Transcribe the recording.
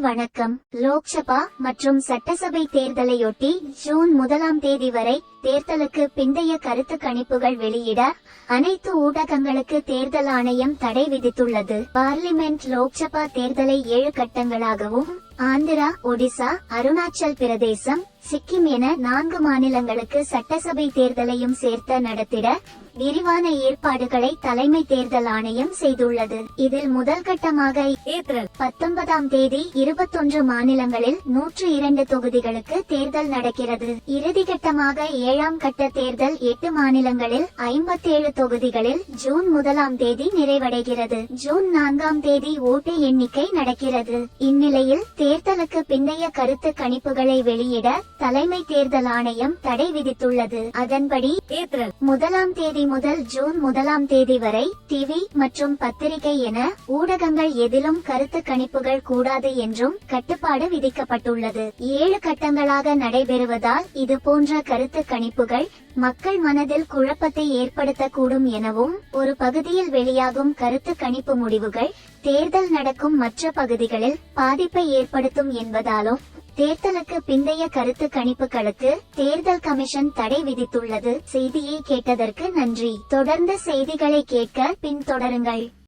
வணக்கம். லோக்சபா மற்றும் சட்டசபை தேர்தலையொட்டி ஜூன் முதலாம் தேதி வரை தேர்தலுக்கு பிந்தைய கருத்து கணிப்புகள் வெளியிட அனைத்து ஊடகங்களுக்கு தேர்தல் ஆணையம் தடை விதித்துள்ளது. பார்லிமெண்ட் லோக்சபா தேர்தலை ஏழு கட்டங்களாகவும் ஆந்திரா ஒடிசா அருணாச்சல் பிரதேசம் சிக்கிம் என நான்கு மாநிலங்களுக்கு சட்டசபை தேர்தலையும் சேர்த்த நடத்திட விரிவான ஏற்பாடுகளை தலைமை தேர்தல் ஆணையம் செய்துள்ளது. இதில் முதல் கட்டமாக ஏப்ரல் பத்தொன்பதாம் தேதி இருபத்தொன்று மாநிலங்களில் நூற்று இரண்டு தொகுதிகளுக்கு தேர்தல் நடக்கிறது. இறுதி கட்டமாக ஏழாம் கட்ட தேர்தல் எட்டு மாநிலங்களில் ஐம்பத்தேழு தொகுதிகளில் ஜூன் முதலாம் தேதி நிறைவடைகிறது. ஜூன் நான்காம் தேதி ஓட்டு எண்ணிக்கை நடக்கிறது. இந்நிலையில் தேர்தலுக்கு பிந்தைய கருத்து கணிப்புகளை வெளியிட தலைமை தேர்தல் ஆணையம் தடை விதித்துள்ளது. அதன்படி ஏப்ரல் முதலாம் தேதி முதல் ஜூன் முதலாம் தேதி வரை டிவி மற்றும் பத்திரிகை என ஊடகங்கள் எதிலும் கருத்து கணிப்புகள் கூடாது என்றும் கட்டுப்பாடு விதிக்கப்பட்டுள்ளது. ஏழு கட்டங்களாக நடைபெறுவதால் இது போன்ற கருத்து கணிப்புகள் மக்கள் மனதில் குழப்பத்தை ஏற்படுத்தக்கூடும் எனவும் ஒரு பகுதியில் வெளியாகும் கருத்து கணிப்பு முடிவுகள் தேர்தல் நடக்கும் மற்ற பகுதிகளில் பாதிப்பை ஏற்படுத்தும் என்பதாலும் தேர்தலுக்கு பிந்தைய கருத்து கணிப்புகளுக்கு தேர்தல் கமிஷன் தடை விதித்துள்ளது செய்தியை கேட்டதற்கு நன்றி. தொடர்ந்து செய்திகளை கேட்க பின்தொடருங்கள்.